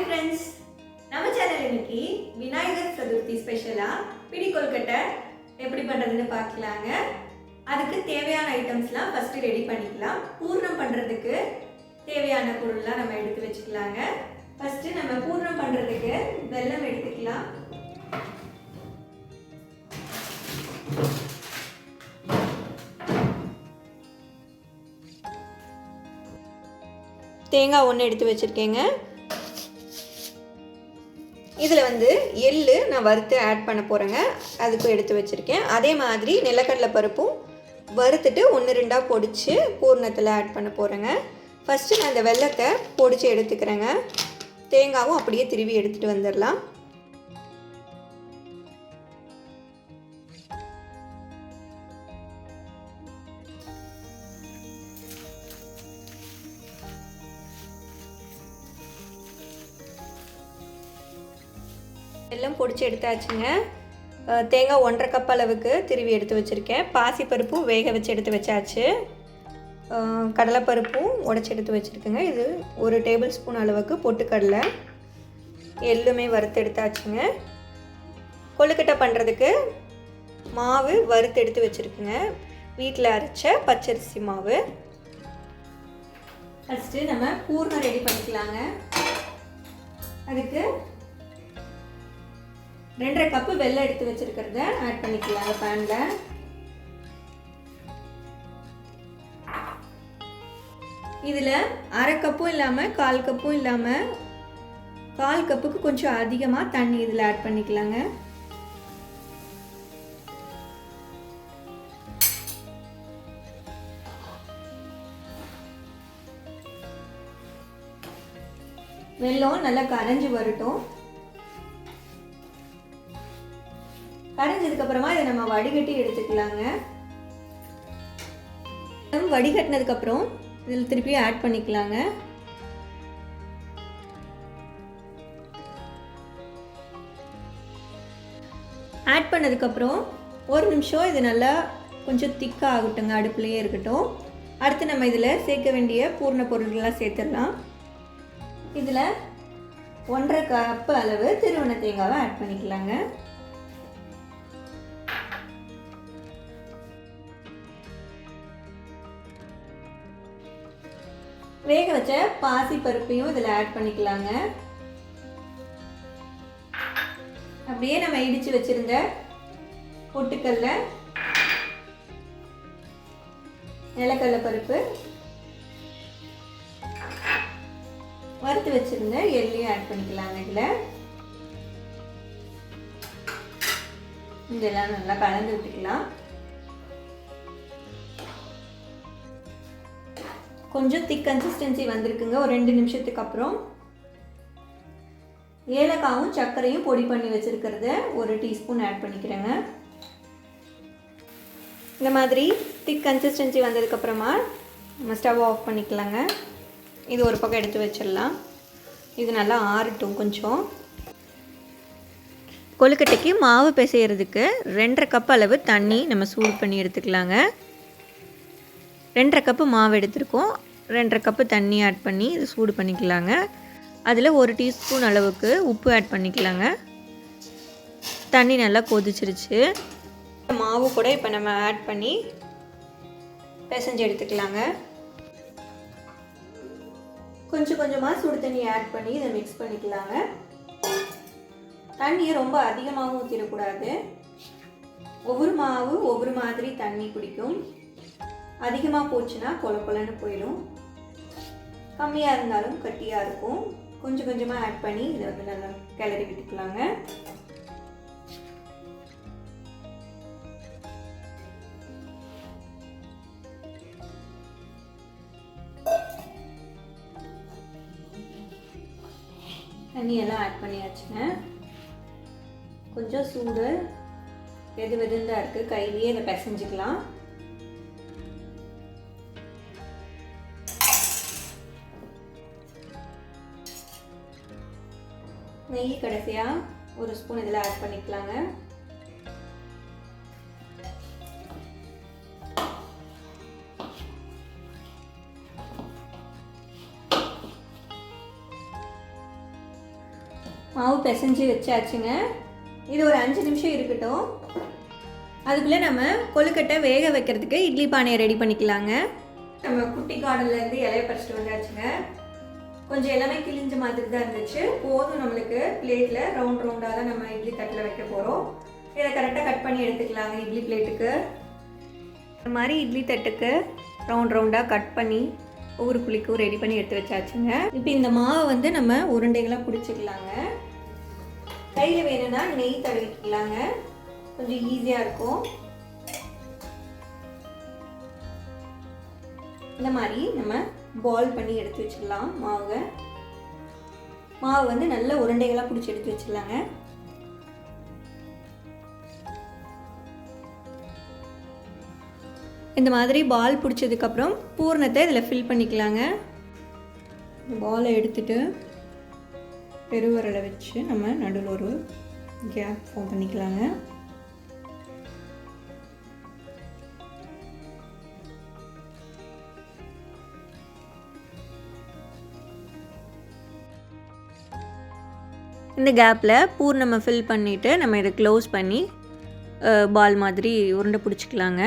Hi friends நம்ம channel இன்னைக்கு விநாயகர் சதுர்த்தி ஸ்பெஷலாக பிடி கொல்கட்டை எப்படி பண்ணுறதுன்னு பார்க்கலாங்க. அதுக்கு தேவையான ஐட்டம்ஸ்லாம் ஃபஸ்ட்டு ரெடி பண்ணிக்கலாம். பூர்ணம் பண்ணுறதுக்கு தேவையான பொருள்லாம் நம்ம எடுத்து வச்சுக்கலாங்க. ஃபஸ்ட்டு நம்ம பூர்ணம் பண்ணுறதுக்கு வெல்லம் எடுத்துக்கலாம். தேங்காய் ஒன்று எடுத்து வச்சுருக்கேங்க. இதில் வந்து எள்ளு நான் வறுத்து ஆட் பண்ண போகிறேங்க அதுக்கும் எடுத்து வச்சுருக்கேன். அதே மாதிரி நிலக்கடலை பருப்பும் வறுத்துட்டு ஒன்று ரெண்டாக பொடிச்சு பூர்ணத்தில் ஆட் பண்ண போகிறேங்க ஃபஸ்ட்டு நான் இந்த வெள்ளத்தை பொடிச்சு எடுத்துக்கிறேங்க. தேங்காவும் அப்படியே திருவி எடுத்துகிட்டு வந்துடலாம். எல்லாம் பொடிச்சு எடுத்தாச்சுங்க. தேங்காய் ஒன்றரை கப் அளவுக்கு திருவி எடுத்து வச்சுருக்கேன். பாசிப்பருப்பும் வேக வச்சு எடுத்து வச்சாச்சு. கடலைப்பருப்பும் உடச்சி எடுத்து வச்சுருக்கேங்க. இது ஒரு டேபிள் ஸ்பூன் அளவுக்கு பொட்டுக்கடலை. எள்ளுமே வறுத்து எடுத்தாச்சுங்க. கொழுக்கட்டை பண்ணுறதுக்கு மாவு வறுத்து எடுத்து வச்சுருக்குங்க. வீட்டில் அரைச்ச பச்சரிசி மாவு. ஃபஸ்ட்டு நம்ம பூர்ணம் ரெடி பண்ணிக்கலாங்க. அதுக்கு ரெண்டரை கப்பு வெள்ளம் எடுத்து வச்சிருக்கிறத ஆட் பண்ணிக்கலாங்க பேனில் இதில் அரை கப்பும் இல்லாமல் கால் கப்பும் இல்லாமல் கால் கப்புக்கு கொஞ்சம் அதிகமாக தண்ணி இதில் ஆட் பண்ணிக்கலாங்க. வெல்லம் நல்லா கரைஞ்சி வரட்டும். கரைஞ்சதுக்கு அப்புறமா இதை நம்ம வடிகட்டி எடுத்துக்கலாங்க. வடிகட்டினதுக்கு அப்புறம் இதில் திருப்பி ஆட் பண்ணிக்கலாங்க. ஆட் பண்ணதுக்கப்புறம் ஒரு நிமிஷம் இது நல்லா கொஞ்சம் திக்காக ஆகட்டுங்க அடுப்புலேயே இருக்கட்டும். அடுத்து நம்ம இதில் சேர்க்க வேண்டிய பூர்ண பொருட்கள்லாம் சேர்த்துடலாம். இதில் ஒன்றரை கப்பு அளவு திருவண்ண தேங்காவை ஆட் பண்ணிக்கலாங்க. வேக வச்ச பாசி பருப்பையும் இதில் ஆட் பண்ணிக்கலாங்க. அப்படியே நம்ம இடித்து வச்சிருந்த பொட்டுக்கல்ல நிலக்கடல பருப்பு வறுத்து வச்சிருந்த எள்ளையும் ஆட் பண்ணிக்கலாங்க இதில். இதெல்லாம் நல்லா கலந்து விட்டுக்கலாம். கொஞ்சம் திக் கன்சிஸ்டன்சி வந்திருக்குங்க. ஒரு ரெண்டு நிமிஷத்துக்கு அப்புறம் ஏலக்காவும் சர்க்கரையும் பொடி பண்ணி வச்சுருக்கிறத ஒரு டீஸ்பூன் ஆட் பண்ணிக்கிறேங்க. இந்த மாதிரி திக் கன்சிஸ்டன்சி வந்ததுக்கப்புறமா நம்ம ஸ்டவ் ஆஃப் பண்ணிக்கலாங்க. இது ஒரு பக்கம் எடுத்து வச்சிடலாம். இது நல்லா ஆறட்டும் கொஞ்சம். கொழுக்கட்டைக்கு மாவு பிசைகிறதுக்கு ரெண்டரை கப் அளவு தண்ணி நம்ம சூடு பண்ணி எடுத்துக்கலாங்க. ரெண்டரை கப்பு மாவு எடுத்திருக்கோம். ரெண்டரை கப்பு தண்ணி ஆட் பண்ணி இது சூடு பண்ணிக்கலாங்க. அதில் ஒரு டீஸ்பூன் அளவுக்கு உப்பு ஆட் பண்ணிக்கலாங்க. தண்ணி நல்லா கொதிச்சிருச்சு. மாவு கூட இப்போ நம்ம ஆட் பண்ணி பிசைஞ்சு எடுத்துக்கலாங்க. கொஞ்சம் கொஞ்சமாக சுடு தண்ணி ஆட் பண்ணி இதை மிக்ஸ் பண்ணிக்கலாங்க. தண்ணியை ரொம்ப அதிகமாகவும் ஊற்றிடக்கூடாது ஒவ்வொரு மாவு ஒவ்வொரு மாதிரி தண்ணி குடிக்கும். அதிகமாக போச்சுன்னா கொல கொலன்னு போயிடும். கம்மியாக இருந்தாலும் கட்டியாக இருக்கும். கொஞ்சம் கொஞ்சமாக ஆட் பண்ணி இதை வந்து நல்லா கிளறி விட்டுக்கலாங்க. தண்ணியெல்லாம் ஆட் பண்ணியாச்சுங்க. கொஞ்சம் சூடு வெது வெதுன்னு இருக்குது கையிலேயே இதை பிசைஞ்சிக்கலாம். நெய் கடைசியாக ஒரு ஸ்பூன் இதில் ஆட் பண்ணிக்கலாங்க. மாவு பிசைஞ்சு வச்சாச்சுங்க. இது ஒரு அஞ்சு நிமிஷம் இருக்கட்டும். அதுக்குள்ளே நம்ம கொழுக்கட்டை வேக வைக்கிறதுக்கு இட்லி பானையை ரெடி பண்ணிக்கலாங்க. நம்ம குட்டி கார்டன்லேருந்து இலைய பறிச்சிட்டு வந்தாச்சுங்க. கொஞ்சம் எல்லாமே கிழிஞ்ச மாதிரி தான் இருந்துச்சு. போதும் நம்மளுக்கு பிளேட்டில் ரவுண்ட் ரவுண்டாக தான் நம்ம இட்லி தட்டில் வைக்க போகிறோம் இதை கரெக்டாக கட் பண்ணி எடுத்துக்கலாங்க இட்லி பிளேட்டுக்கு இந்த மாதிரி இட்லி தட்டுக்கு ரவுண்ட் ரவுண்டாக கட் பண்ணி ஒவ்வொரு குழிக்கும் ரெடி பண்ணி எடுத்து வச்சாச்சுங்க. இப்போ இந்த மாவை வந்து நம்ம உருண்டைகளாக பிடிச்சிக்கலாங்க. கையில் வேணும்னா நெய் தடவிக்கலாங்க. கொஞ்சம் ஈஸியாக இருக்கும். இந்த மாதிரி நம்ம பால் பண்ணி எடுத்து வச்சுக்கலாம் மாவை. மாவு வந்து நல்ல உருண்டைகளாக பிடிச்சி எடுத்து வச்சிடலாங்க. இந்த மாதிரி பால் பிடிச்சதுக்கப்புறம் பூர்ணத்தை இதில் ஃபில் பண்ணிக்கலாங்க. பாலை எடுத்துட்டு பெருவரலை வச்சு நம்ம நடுவில் ஒரு கேப் ஃபார்ம் பண்ணிக்கலாங்க. இந்த கேப்பில் பூர் நம்ம ஃபில் பண்ணிவிட்டு நம்ம இதை க்ளோஸ் பண்ணி பால் மாதிரி உருண்டை பிடிச்சிக்கலாங்க.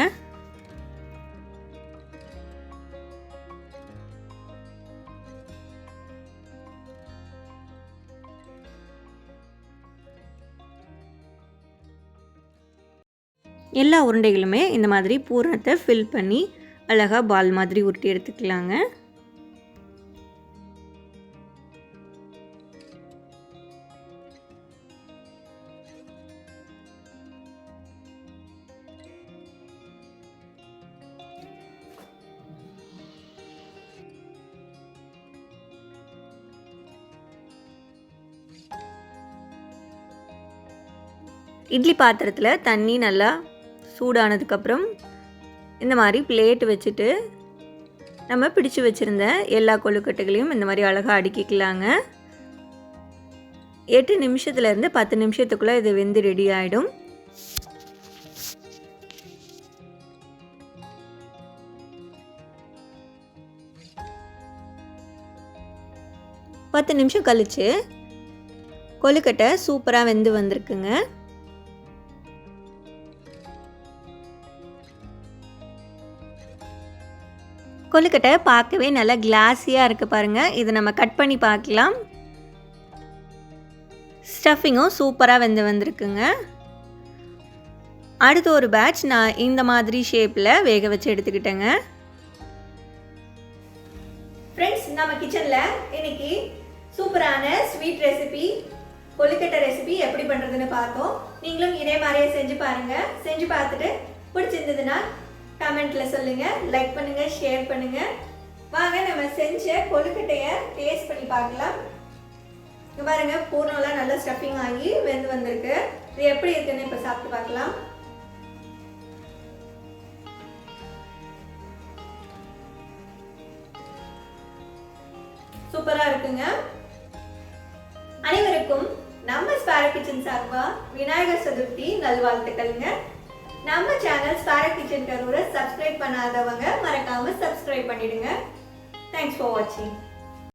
எல்லா உருண்டைகளுமே இந்த மாதிரி பூரணத்தை ஃபில் பண்ணி அழகாக பால் மாதிரி உருட்டி எடுத்துக்கலாங்க. இட்லி பாத்திரத்தில் தண்ணி நல்லா சூடானதுக்கப்புறம் இந்த மாதிரி பிளேட் வச்சுட்டு நம்ம பிடிச்சு வச்சுருந்த எல்லா கொழுக்கட்டைகளையும் இந்த மாதிரி அழகாக அடுக்கிக்கலாங்க. எட்டு நிமிஷத்துலேருந்து பத்து நிமிஷத்துக்குள்ளே இது வெந்து ரெடி ஆகிடும் பத்து நிமிஷம் கழித்து கொழுக்கட்டை சூப்பராக வெந்து வந்திருக்குங்க. கொழுக்கட்டை பார்க்கவே நல்லா கிளாஸியாக இருக்குது பாருங்கள் இதை நம்ம கட் பண்ணி பார்க்கலாம். ஸ்டஃபிங்கும் சூப்பராக வெந்து வந்திருக்குங்க. அடுத்த ஒரு பேட்ச் நான் இந்த மாதிரி ஷேப்பில் வேக வச்சு எடுத்துக்கிட்டேங்க. ஃப்ரெண்ட்ஸ் நம்ம கிச்சனில் இன்னைக்கு சூப்பரான ஸ்வீட் ரெசிபி கொழுக்கட்டை ரெசிபி எப்படி பண்ணுறதுன்னு பார்த்தோம். நீங்களும் இதே மாதிரியே செஞ்சு பாருங்கள் செஞ்சு பார்த்துட்டு பிடிச்சிருந்ததுன்னா கமெண்ட்ல சொல்லுங்க லைக் பண்ணுங்க ஷேர் பண்ணுங்க. வாங்க நம்ம செஞ்ச கொழுக்கட்டைய டேஸ்ட் பண்ணி பார்க்கலாம். இங்கே பாருங்க பூர்ணம்லாம் நல்லா ஸ்டஃபிங் ஆகி வெந்து வந்திருக்கு. இது எப்படி இருக்குன்னு இப்போ சாப்பிட்டு பார்க்கலாம். சூப்பராக இருக்குங்க. அனைவருக்கும் நம்ம ஸ்பார கிச்சன் சார்பாக விநாயகர் சதுர்த்தி நல்வாழ்த்துக்கள்ங்க. நம்ம சேனல் ஸ்பார கிச்சன் கரூரை சப்ஸ்கிரைப் பண்ணாதவங்க மறக்காம சப்ஸ்கிரைப் பண்ணிடுங்க. தேங்க்ஸ் ஃபார் வாட்சிங்